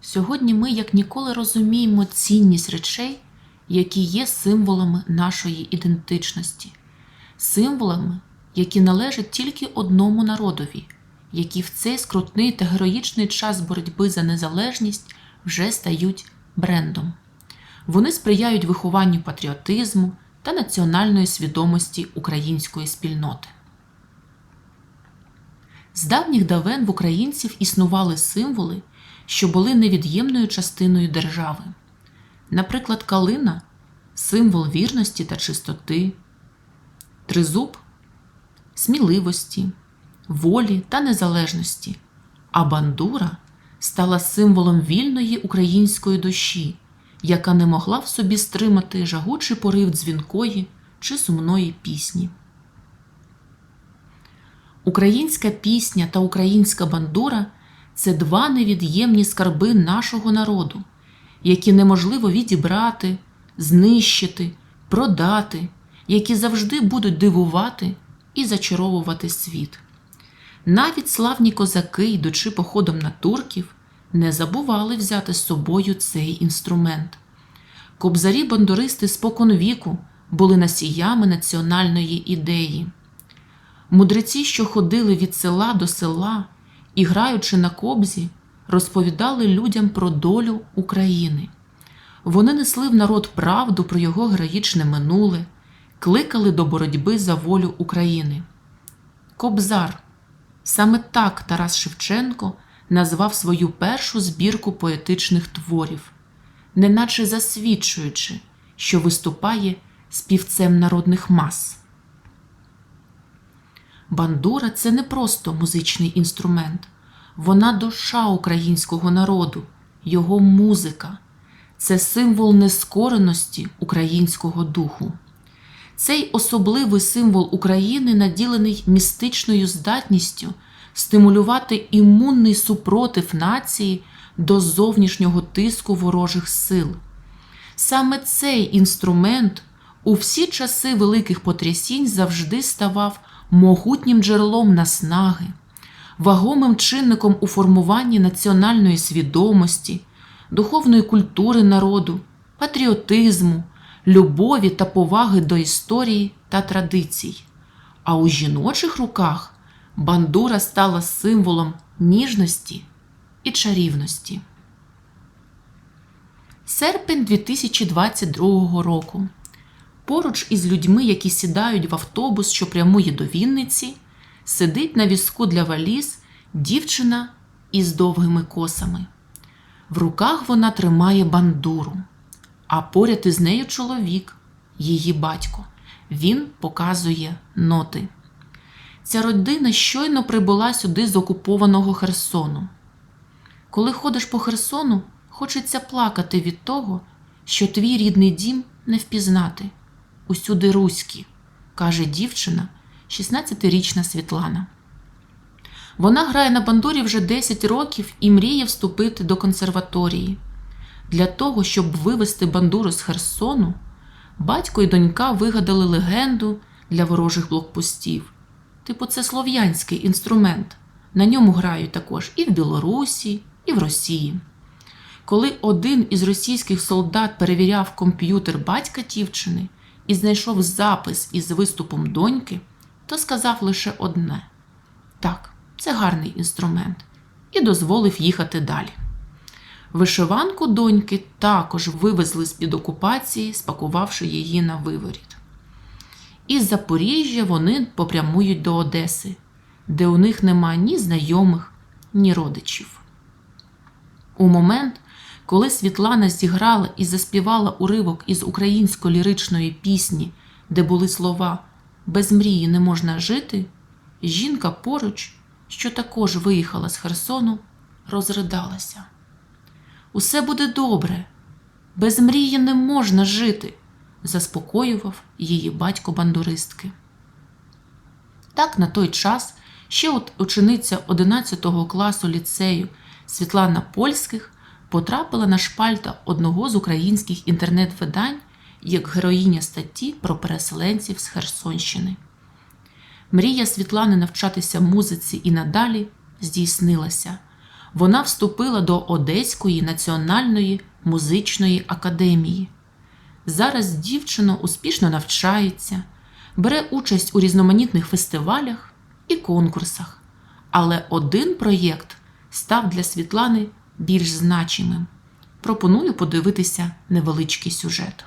Сьогодні ми як ніколи розуміємо цінність речей, які є символами нашої ідентичності, символами, які належать тільки одному народові, які в цей скрутний та героїчний час боротьби за незалежність вже стають брендом. Вони сприяють вихованню патріотизму та національної свідомості української спільноти. З давніх давен в українців існували символи, що були невід'ємною частиною держави. Наприклад, калина символ вірності та чистоти, тризуб сміливості, волі та незалежності, а бандура стала символом вільної української душі, яка не могла в собі стримати жагучий порив дзвінкої чи сумної пісні. Українська пісня та українська бандура це два невід'ємні скарби нашого народу, які неможливо відібрати, знищити, продати, які завжди будуть дивувати і зачаровувати світ. Навіть славні козаки, йдучи походом на турків, не забували взяти з собою цей інструмент. Кобзарі бандуристи споконвіку були носіями національної ідеї. Мудреці, що ходили від села до села і, граючи на кобзі, розповідали людям про долю України. Вони несли в народ правду про його героїчне минуле, кликали до боротьби за волю України. Кобзар. Саме так Тарас Шевченко назвав свою першу збірку поетичних творів, неначе засвідчуючи, що виступає співцем народних мас. Бандура це не просто музичний інструмент, вона душа українського народу, його музика, це символ нескореності українського духу. Цей особливий символ України наділений містичною здатністю стимулювати імунний супротив нації до зовнішнього тиску ворожих сил. Саме цей інструмент у всі часи великих потрясінь завжди ставав могутнім джерелом наснаги, вагомим чинником у формуванні національної свідомості, духовної культури народу, патріотизму, любові та поваги до історії та традицій. А у жіночих руках бандура стала символом ніжності і чарівності. Серпень 2022 року. Поруч із людьми, які сідають в автобус, що прямує до Вінниці, сидить на візку для валіз дівчина із довгими косами. В руках вона тримає бандуру, а поряд із нею чоловік, її батько. Він показує ноти. Ця родина щойно прибула сюди з окупованого Херсону. Коли ходиш по Херсону, хочеться плакати від того, що твій рідний дім не впізнати. Усюди руські, каже дівчина, 16-річна Світлана. Вона грає на бандурі вже 10 років і мріє вступити до консерваторії. Для того, щоб вивести бандуру з Херсону, батько і донька вигадали легенду для ворожих блокпостів. Типу, це слов'янський інструмент. На ньому грають також і в Білорусі, і в Росії. Коли один із російських солдат перевіряв комп'ютер батька дівчини і знайшов запис із виступом доньки, то сказав лише одне: так, це гарний інструмент, і дозволив їхати далі. Вишиванку доньки також вивезли з-під окупації, спакувавши її на виворіт. Із Запоріжжя вони попрямують до Одеси, де у них нема ні знайомих, ні родичів. У момент, коли Світлана зіграла і заспівала уривок із української ліричної пісні, де були слова Без мрії не можна жити, жінка поруч, що також виїхала з Херсону, розридалася. Усе буде добре, без мрії не можна жити, заспокоював її батько бандуристки. Так на той час ще от учениця 11 класу ліцею Світлана Польських потрапила на шпальта одного з українських інтернет-видань як героїня статті про переселенців з Херсонщини. Мрія Світлани навчатися музиці і надалі здійснилася. вона вступила до Одеської національної музичної академії. Зараз дівчина успішно навчається, бере участь у різноманітних фестивалях і конкурсах. Але один проєкт став для Світлани більш значимим. Пропоную подивитися невеличкий сюжет.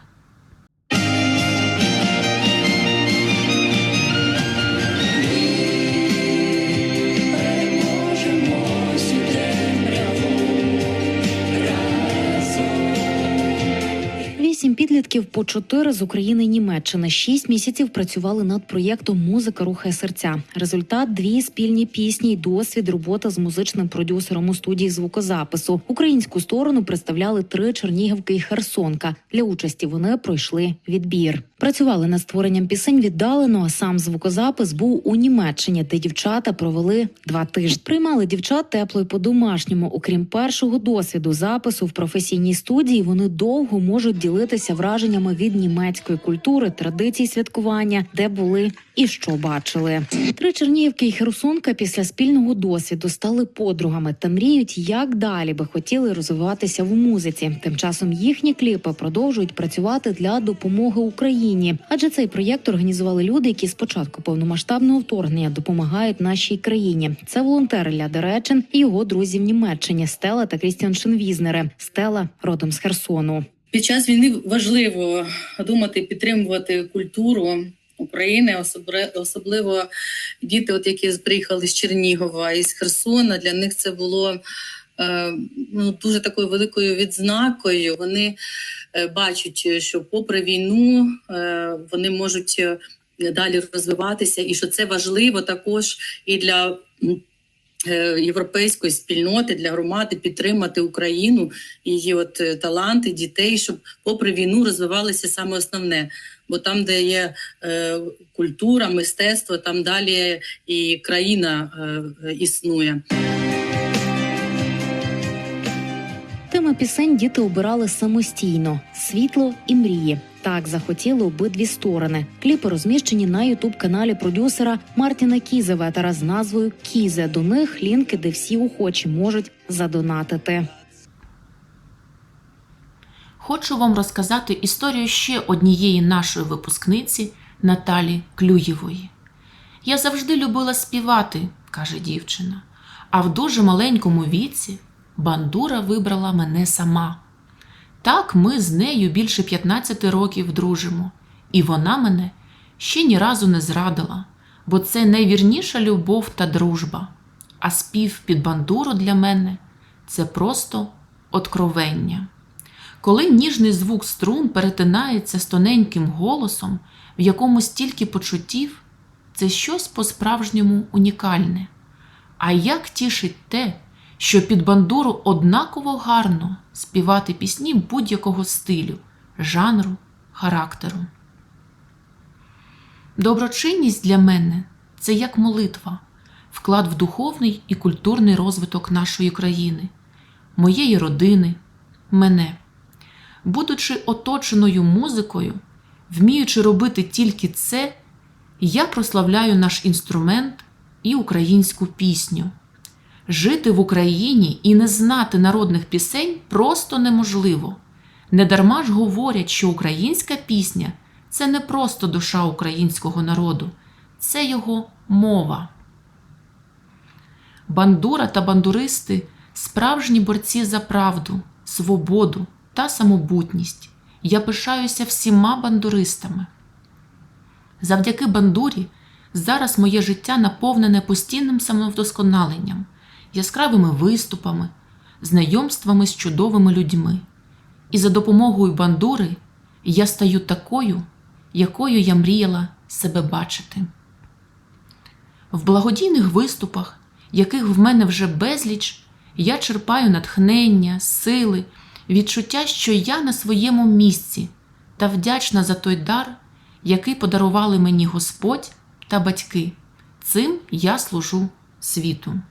Вісім підлітків по чотири з України і Німеччини. Шість місяців працювали над проєктом Музика рухає серця. Результат дві спільні пісні й досвід робота з музичним продюсером у студії звукозапису. Українську сторону представляли три Чернігівки і Херсонка. Для участі вони пройшли відбір. Працювали над створенням пісень віддалено. А сам звукозапис був у Німеччині, де дівчата провели два тижні. Приймали дівчат тепло й по-домашньому. Окрім першого досвіду запису в професійній студії, вони довго можуть ділитися враженнями від німецької культури, традицій святкування, де були і що бачили. Три Чернігівки і Херсонка після спільного досвіду стали подругами та мріють, як далі би хотіли розвиватися в музиці. Тим часом їхні кліпи продовжують працювати для допомоги Україні, адже цей проєкт організували люди, які з початку повномасштабного вторгнення допомагають нашій країні. Це волонтери Ляда Речин і його друзі в Німеччині Стела та Крістіан Шинвізнери. Стела родом з Херсону. Під час війни важливо думати, підтримувати культуру України, особливо, діти, от які приїхали з Чернігова і з Херсона. Для них це було е, ну, дуже такою великою відзнакою. Вони е, бачать, що попри війну е, вони можуть далі розвиватися, і що це важливо також і для. Е, Європейської спільноти для громади підтримати Україну її от е, таланти дітей, щоб попри війну розвивалися саме основне. Бо там, де є е, культура, мистецтво, там далі і країна е, існує. Теми пісень діти обирали самостійно: світло і мрії. Так захотіли обидві сторони. Кліпи розміщені на ютуб каналі продюсера Мартіна Кізеветера з назвою Кізе. До них лінки, де всі охочі можуть задонатити. Хочу вам розказати історію ще однієї нашої випускниці Наталі Клюєвої. Я завжди любила співати, каже дівчина, а в дуже маленькому віці бандура вибрала мене сама. Так ми з нею більше 15 років дружимо, і вона мене ще ні разу не зрадила, бо це найвірніша любов та дружба. А спів під бандуру для мене це просто откровення. Коли ніжний звук струн перетинається з тоненьким голосом, в якому стільки почуттів, це щось по-справжньому унікальне. А як тішить те, що під бандуру однаково гарно співати пісні будь-якого стилю, жанру, характеру. Доброчинність для мене це як молитва, вклад в духовний і культурний розвиток нашої країни, моєї родини, мене. Будучи оточеною музикою, вміючи робити тільки це, я прославляю наш інструмент і українську пісню. Жити в Україні і не знати народних пісень просто неможливо. Недарма ж говорять, що українська пісня це не просто душа українського народу, це його мова. Бандура та бандуристи справжні борці за правду, свободу та самобутність. Я пишаюся всіма бандуристами. Завдяки бандурі зараз моє життя наповнене постійним самовдосконаленням, яскравими виступами, знайомствами з чудовими людьми. І за допомогою бандури я стаю такою, якою я мріяла себе бачити. В благодійних виступах, яких в мене вже безліч, я черпаю натхнення, сили, відчуття, що я на своєму місці та вдячна за той дар, який подарували мені Господь та батьки. Цим я служу світу.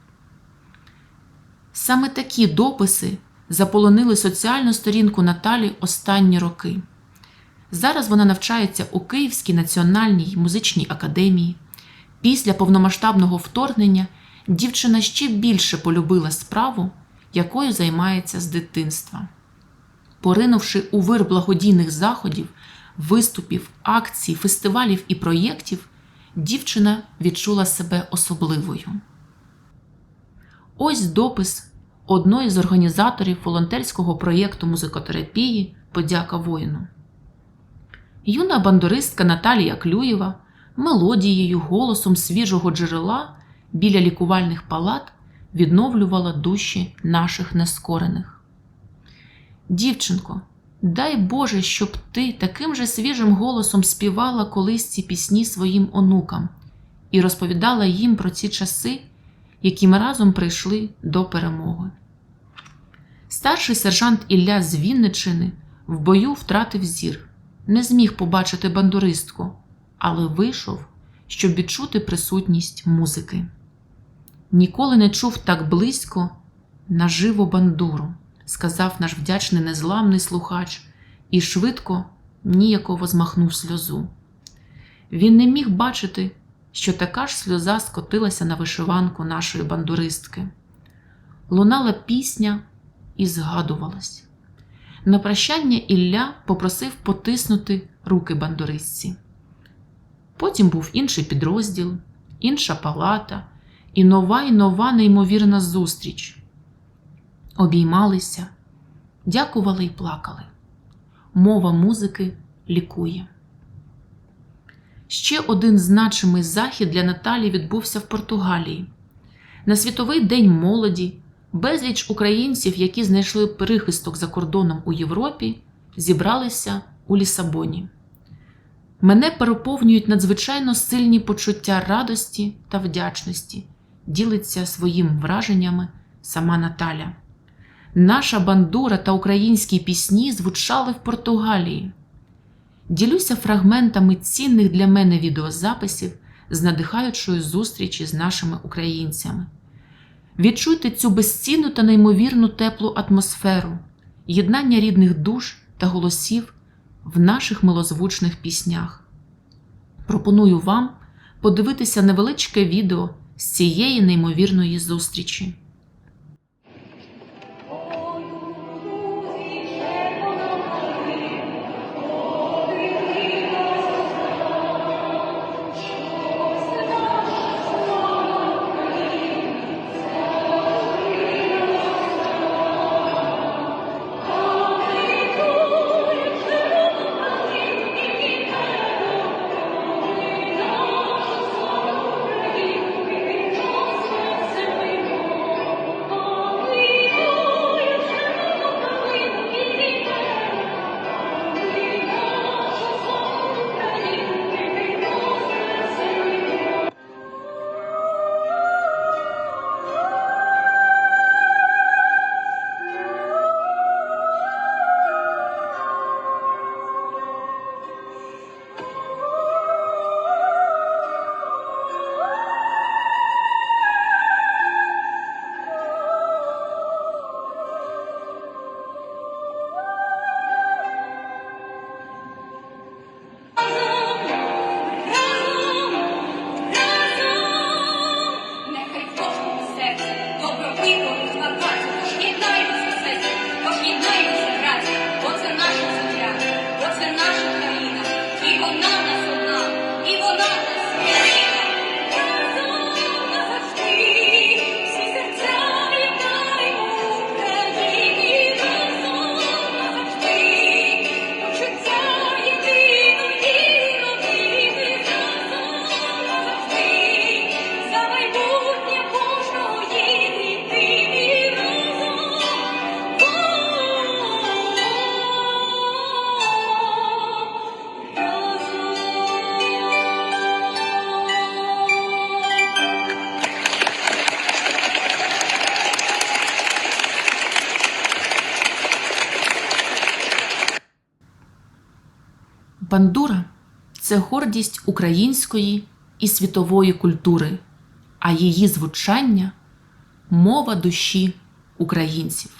Саме такі дописи заполонили соціальну сторінку Наталі останні роки. Зараз вона навчається у Київській національній музичній академії. Після повномасштабного вторгнення дівчина ще більше полюбила справу якою займається з дитинства. Поринувши у вир благодійних заходів, виступів, акцій, фестивалів і проєктів, дівчина відчула себе особливою. Ось допис одної з організаторів волонтерського проєкту музикотерапії Подяка воїну. Юна бандуристка Наталія Клюєва мелодією, голосом свіжого джерела біля лікувальних палат відновлювала душі наших нескорених. Дівчинко, дай Боже, щоб ти таким же свіжим голосом співала колись ці пісні своїм онукам і розповідала їм про ці часи, які ми разом прийшли до перемоги. Старший сержант Ілля з Вінничини в бою втратив зір, не зміг побачити бандуристку, але вийшов, щоб відчути присутність музики. Ніколи не чув так близько наживо бандуру, сказав наш вдячний незламний слухач, і швидко ніяково змахнув сльозу. Він не міг бачити, що така ж сльоза скотилася на вишиванку нашої бандуристки. Лунала пісня і згадувалась. На прощання Ілля попросив потиснути руки бандуристці. Потім був інший підрозділ, інша палата і нова й нова неймовірна зустріч. Обіймалися, дякували й плакали. Мова музики лікує. Ще один значимий захід для Наталі відбувся в Португалії. На Світовий день молоді безліч українців, які знайшли прихисток за кордоном у Європі, зібралися у Лісабоні. Мене переповнюють надзвичайно сильні почуття радості та вдячності, ділиться своїм враженнями сама Наталя. Наша бандура та українські пісні звучали в Португалії. Ділюся фрагментами цінних для мене відеозаписів з надихаючої зустрічі з нашими українцями. Відчуйте цю безцінну та неймовірну теплу атмосферу, єднання рідних душ та голосів в наших милозвучних піснях. Пропоную вам подивитися невеличке відео з цієї неймовірної зустрічі. І вона Бандура це гордість української і світової культури, а її звучання мова душі українців.